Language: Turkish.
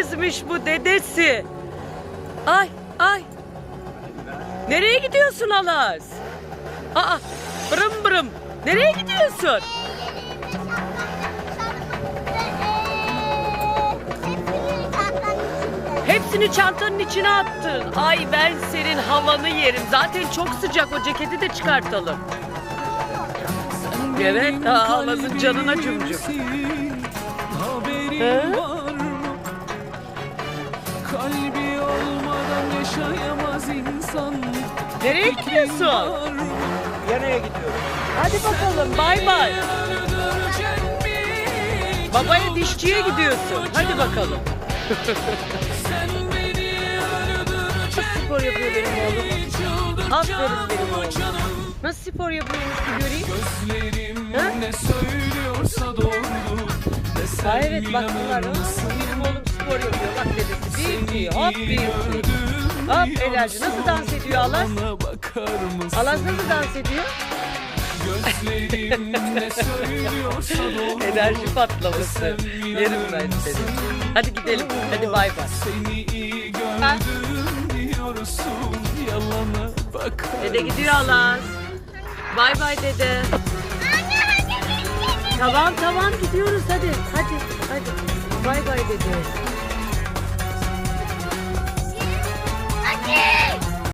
Dedesizmiş bu dedesi. Ay ay. Nereye gidiyorsun Alaz? Aa bırım bırım. Nereye gidiyorsun? Hepsini çantanın içine attın. Ay ben senin havanı yerim. Zaten çok sıcak o ceketi de çıkartalım. Evet, ha, Alaz'ın canına cumcum. Haberin yaşayamaz insan. Nereye gidiyorsun? Nereye gidiyorum? Hadi bakalım bay bay. Babaya dişçiye gidiyorsun. Hadi bakalım. Sen beni öldürecek Spor yapıyor benim oğlum. Aferin benim oğlum. Nasıl spor yapıyormuş bir göreyim. Gözlerim Ha? ne söylüyorsa doğru. Ha evet bak bunlar. Benim oğlum spor yapıyor. Bak dedesi. Bir iki hop bir iki. Hop enerji. Nasıl dans ediyor mısın? Alaz nasıl dans ediyor? Gözlerim ne söylüyorsa doğru. Enerji patlaması. Yerim ben seni. Hadi gidelim. Hadi bay bay. Seni iyi Ha? gördüm diyorsun. Yalana bakar Dede gidiyor Alaz. Bay bay dede. Tamam tamam gidiyoruz hadi. Hadi hadi. Bay bay dede.